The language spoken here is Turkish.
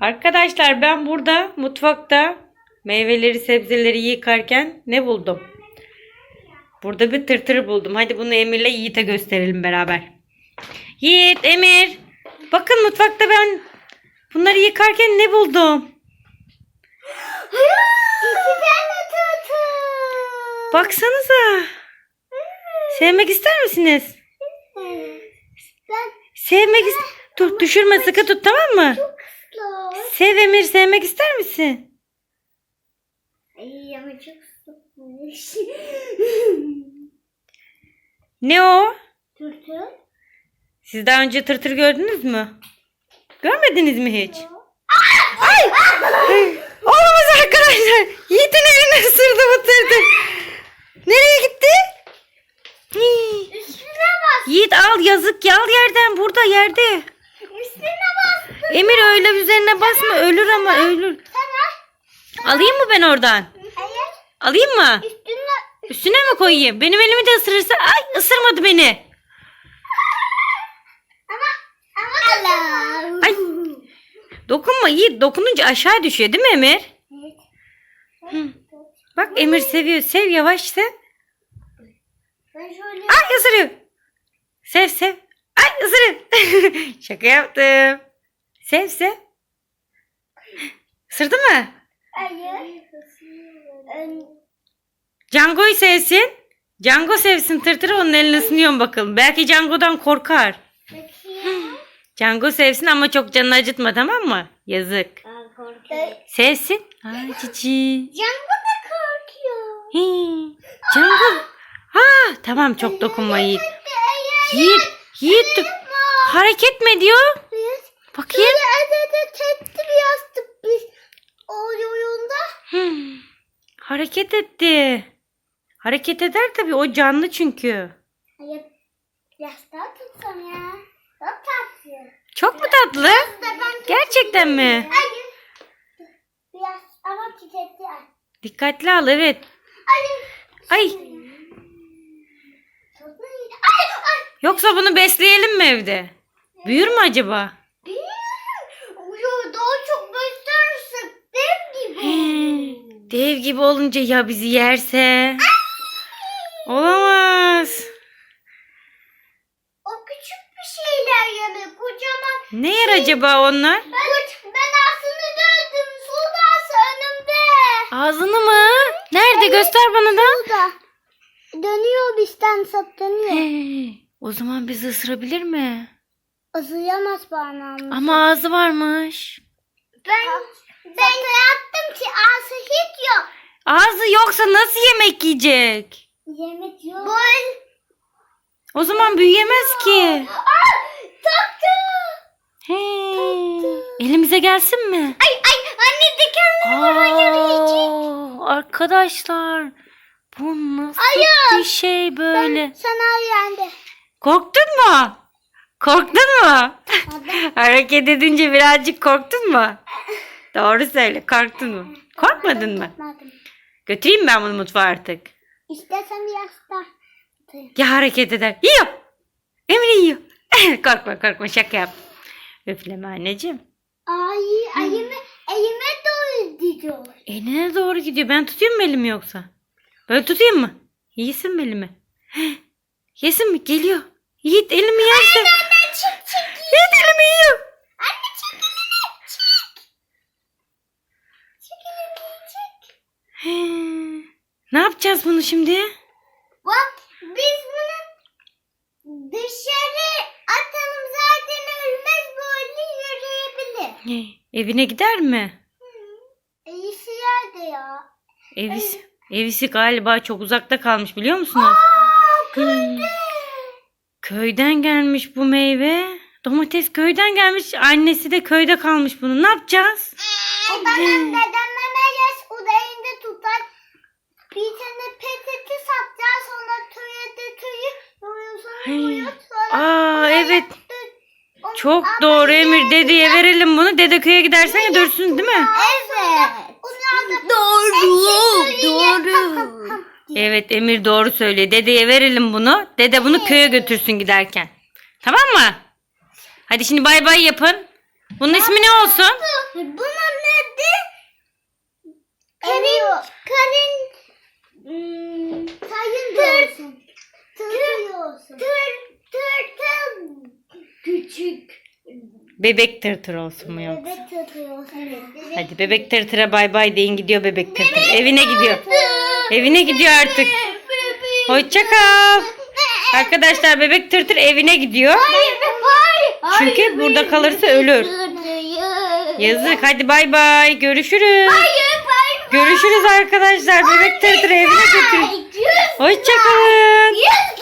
Arkadaşlar ben burada mutfakta meyveleri sebzeleri yıkarken ne buldum? Burada bir tırtır buldum. Hadi bunu Emir'le Yiğit'e gösterelim beraber. Yiğit, Emir. Bakın mutfakta ben bunları yıkarken ne buldum? İki tane tırtıl. Baksanıza. Sevmek ister misiniz? Ben Sevmek is Dur düşürme sıkı tut tamam mı? Asla. Sev Emir sevmek ister misin? Ay ama çok sıkmış. Ne o? Tırtıl. Siz daha önce tırtır gördünüz mü? Görmediniz mi hiç? Olamaz arkadaşlar. Yiğit'in elini ısırdı bu tırtır. Nereye gitti? Üstüne bas. Yiğit al yazık ya al yerden burada yerde. Üstüne bas. Emir öyle üzerine basma ölür ama ölür. Alayım mı ben oradan? Hayır. Alayım mı? Üstüne. Üstüne mi koyayım? Benim elimi de ısırırsa. Ay ısırmadı beni. Ama. Ama. Ay. Dokunma Yiğit. Dokununca aşağı düşüyor değil mi Emir? Evet. Bak Emir seviyor. Sev yavaş şöyle. Ay ısırıyor. Sev sev. Ay ısırıyor. Şaka yaptım. Sev sev. Isırdı mı? Hayır. Django'yu sevsin. Django sevsin tırtırı onun elini ısınıyorum bakalım. Belki Django'dan korkar. Bakayım. Django sevsin ama çok canını acıtma tamam mı? Yazık. Ben korkuyorum. Sevsin. Ay cici. Django da korkuyor. Hii. Django. Ha, tamam çok dokunma Yiğit. Yiğit. Yiğit. Hareket mi diyor? Bakayım. Böyle tetti yazdık biz o oyunda. Hmm. Hareket etti. Hareket eder tabii o canlı çünkü. Hayır. Biraz daha tutsam ya. Çok tatlı. Çok mu tatlı? Gerçekten mi? Hayır. Biraz ama titretti. Dikkatli al evet. Hayır. Ay. yoksa bunu besleyelim mi evde? Büyür mü acaba? Bilmiyorum. Yo, daha çok gösterirsek dev gibi. Hii. Dev gibi olunca ya bizi yerse? Olamaz. O küçük bir şeyler yemek. Kocaman. Ne yer acaba onlar? Ben, ben aslında döndüm. Suda önümde. Ağzını mı? Nerede? Göster bana da. Suda. Dönüyor bizden sap dönüyor. Hey, o zaman bizi ısırabilir mi? Isıyamaz parmağımı. Ama ağzı varmış. Ben ben yaptım ki ağzı hiç yok. Ağzı yoksa nasıl yemek yiyecek? Yemek yok. Böyle. O zaman büyüyemez ki. Aa, taktı. Hey, elimize gelsin mi? Ay ay anne de kendini Aa, arkadaşlar bu nasıl Hayır. bir şey böyle? Sana yendi. Korktun mu? Korktun mu? Hareket edince birazcık korktun mu? Doğru söyle korktun mu? Korkmadın mı? Korkmadım. Götüreyim ben bunu mutfağa artık. İstersen biraz daha. Ya hareket eder. Yiyor. Emre yiyor. korkma korkma şaka yap. Üfleme anneciğim. Ay elime, elime doğru gidiyor. Eline doğru gidiyor. Ben tutayım mı elimi yoksa? Böyle tutayım mı? Yesin mi elimi? Yesin mi? Geliyor. Yiğit elimi yerse. Anne çık çık. Yiğit elimi yiyor. Anne çık elini çık. Çık elini ne yapacağız bunu şimdi? Bak biz bunu dışarı atalım zaten ölmez böyle yürüyebilir. Evine gider mi? İyisi yerde ya. Evisi, evisi galiba çok uzakta kalmış biliyor musunuz? Aa köyde. Köyden gelmiş bu meyve. Domates köyden gelmiş. Annesi de köyde kalmış bunu. Ne yapacağız? O benim dedem memeles o da elinde tutar. Bir tane peteti satacağız sonra köye de köyü sonra Hey. koyuyor sonra. Aa evet. onu- Çok ama doğru Emir. Dedeye verelim bunu. Dede köye gidersen ya dursun değil mi? Evet. Doğru. Doğru. Evet Emir doğru söylüyor. Dedeye verelim bunu. Dede bunu köye götürsün giderken. Tamam mı? Hadi şimdi bay bay yapın. Bunun ismi ne olsun? Bunun adı Karin, Karin hmm, Tayın da olsun. Tır, olsun. Tır, tırtıl küçük. Bebek tırtır olsun mu yoksa? Bebek tırtıl olsun. Hadi bebek tırtıra bay bay deyin gidiyor bebek tırtır. Evine gidiyor. Evine gidiyor artık. Hoşça kal. Arkadaşlar bebek tırtır evine gidiyor. Hayır, hayır. Çünkü burada kalırsa ölür. Yazık. Hadi bay bay. Görüşürüz. Hayır, hayır. Görüşürüz arkadaşlar. Bebek tırtır evine götürün. Hoşça kalın. Yüz